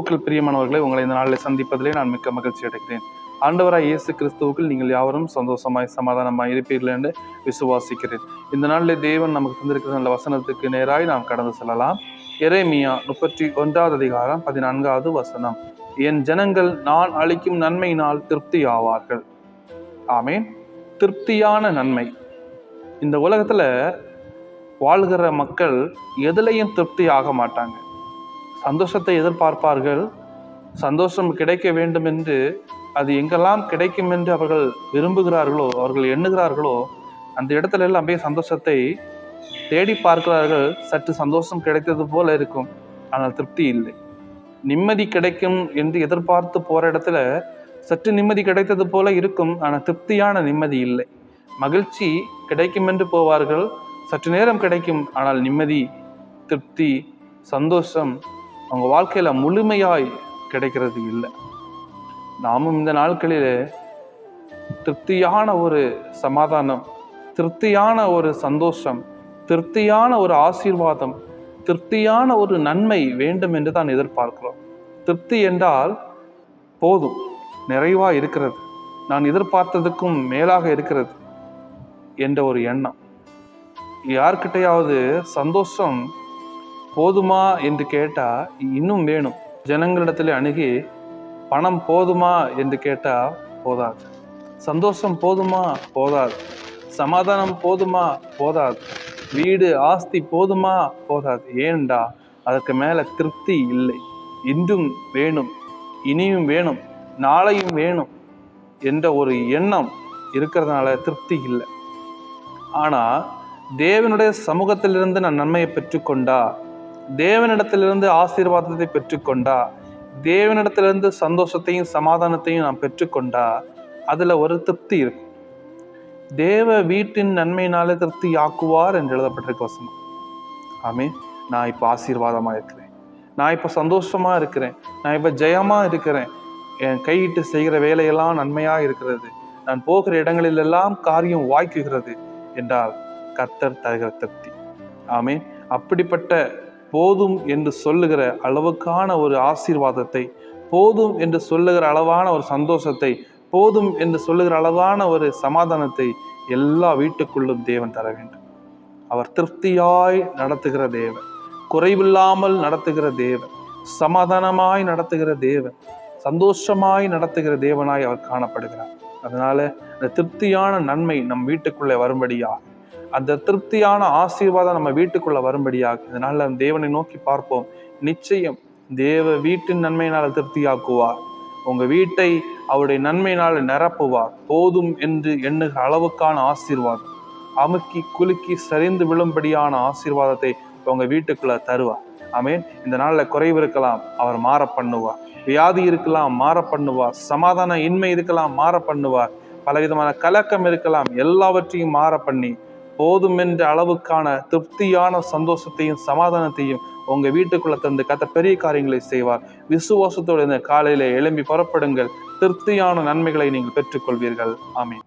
கிறிஸ்துவுக்கள் பிரியமானவர்களை உங்களை இந்த நாளில் சந்திப்பதிலே நான் மிக்க மகிழ்ச்சி அடைகிறேன். ஆண்டவராய் இயேசு கிறிஸ்துவுக்கள் நீங்கள் யாவரும் சந்தோஷமாய் சமாதானமாய் இருப்பீர்கள் என்று விசுவாசிக்கிறேன். இந்த நாளில் தேவன் நமக்கு தந்திருக்கிற நல்ல வசனத்துக்கு நேராய் நாம் கடந்து செல்லலாம். எரேமியா முப்பத்தி ஒன்றாவது அதிகாரம் பதினான்காவது வசனம். என் ஜனங்கள் நான் அளிக்கும் நன்மையினால் திருப்தி ஆவார்கள் ஆமேன். திருப்தியான நன்மை. இந்த உலகத்தில் வாழ்கிற மக்கள் எதுலையும் திருப்தி ஆக மாட்டாங்க. சந்தோஷத்தை எதிர்பார்ப்பார்கள். சந்தோஷம் கிடைக்க வேண்டும் என்று அது எங்கெல்லாம் கிடைக்கும் என்று அவர்கள் விரும்புகிறார்களோ அவர்கள் எண்ணுகிறார்களோ அந்த இடத்துல எல்லாம் அப்படியே சந்தோஷத்தை தேடி பார்க்கிறார்கள். சற்று சந்தோஷம் கிடைத்தது போல இருக்கும். ஆனால் திருப்தி இல்லை. நிம்மதி கிடைக்கும் என்று எதிர்பார்த்து போற இடத்துல சற்று நிம்மதி கிடைத்தது போல இருக்கும். ஆனால் திருப்தியான நிம்மதி இல்லை. மகிழ்ச்சி கிடைக்கும் என்று போவார்கள். சற்று நேரம் கிடைக்கும். ஆனால் நிம்மதி திருப்தி சந்தோஷம் அவங்க வாழ்க்கையில் முழுமையாய் கிடைக்கிறது இல்லை. நாமும் இந்த நாட்களில் திருப்தியான ஒரு சமாதானம் திருப்தியான ஒரு சந்தோஷம் திருப்தியான ஒரு ஆசீர்வாதம் திருப்தியான ஒரு நன்மை வேண்டும் என்று தான் எதிர்பார்க்கிறோம். திருப்தி என்றால் போதும் நிறைவாக இருக்கிறது. நான் எதிர்பார்த்ததுக்கும் மேலாக இருக்கிறது என்ற ஒரு எண்ணம். யார்கிட்டையாவது சந்தோஷம் போதுமா என்று கேட்டால் இன்னும் வேணும். ஜனங்களிடத்தில் அணுகி பணம் போதுமா என்று கேட்டால் போதாது. சந்தோஷம் போதுமா போதாது. சமாதானம் போதுமா போதாது. வீடு ஆஸ்தி போதுமா போதாது. ஏன்டா அதற்கு மேலே திருப்தி இல்லை. இன்றும் வேணும் இனியும் வேணும் நாளையும் வேணும் என்ற ஒரு எண்ணம் இருக்கிறதுனால திருப்தி இல்லை. ஆனால் தேவனுடைய சமூகத்திலிருந்து நான் நன்மையை பெற்றுக்கொண்டா தேவனிடத்திலிருந்து ஆசீர்வாதத்தை பெற்றுக்கொண்டா தேவனிடத்திலிருந்து சந்தோஷத்தையும் சமாதானத்தையும் நான் பெற்றுக்கொண்டா அதில் ஒரு திருப்தி இருக்கும். தேவ வீட்டின் நன்மையினாலே திருப்தி ஆக்குவார் என்று எழுதப்பட்டிருக்க வசனம். ஆமே நான் இப்போ ஆசீர்வாதமாக இருக்கிறேன். நான் இப்போ சந்தோஷமாக இருக்கிறேன். நான் இப்போ ஜெயமாக இருக்கிறேன். என் கையிட்டு செய்கிற வேலையெல்லாம் நன்மையாக இருக்கிறது. நான் போகிற இடங்களிலெல்லாம் காரியம் வாய்க்குகிறது என்றால் கர்த்தர் தருகிற திருப்தி. ஆமே அப்படிப்பட்ட போதும் என்று சொல்லுகிற அளவுக்கான ஒரு ஆசீர்வாதத்தை போதும் என்று சொல்லுகிற அளவான ஒரு சந்தோஷத்தை போதும் என்று சொல்லுகிற அளவான ஒரு சமாதானத்தை எல்லா வீட்டுக்குள்ளும் தேவன் தர வேண்டும். அவர் திருப்தியாய் நடத்துகிற தேவன் குறைவில்லாமல் நடத்துகிற தேவன் சமாதானமாய் நடத்துகிற தேவன் சந்தோஷமாய் நடத்துகிற தேவனாய் அவர் காணப்படுகிறார். அதனால இந்த திருப்தியான நன்மை நம் வீட்டுக்குள்ளே வரும்படியாக அந்த திருப்தியான ஆசீர்வாதம் நம்ம வீட்டுக்குள்ள வரும்படியாக. இதனால அந்த தேவனை நோக்கி பார்ப்போம். நிச்சயம் தேவ வீட்டின் நன்மையினால் திருப்தியாக்குவார். உங்க வீட்டை அவருடைய நன்மையினால் நிரப்புவார். போதும் என்று எண்ணுகிற அளவுக்கான ஆசீர்வாதம். அமுக்கி குலுக்கி சரிந்து விழும்படியான ஆசீர்வாதத்தை உங்க வீட்டுக்குள்ள தருவார். ஆமேன். இந்த நாளில் குறைவு இருக்கலாம் அவர் மாற பண்ணுவார். வியாதி இருக்கலாம் மாற பண்ணுவார். சமாதான இன்மை இருக்கலாம் மாற பண்ணுவார். பலவிதமான கலக்கம் இருக்கலாம் எல்லாவற்றையும் மாற பண்ணி போதும் என்ற அளவுக்கான திருப்தியான சந்தோஷத்தையும் சமாதானத்தையும் உங்கள் வீட்டுக்குள்ளே தந்து கத்த பெரிய காரியங்களை செய்வார். விசுவாசத்தோடு இந்த காலையில் எழும்பி புறப்படுங்கள். திருப்தியான நன்மைகளை நீங்கள் பெற்றுக்கொள்வீர்கள். ஆமீன்.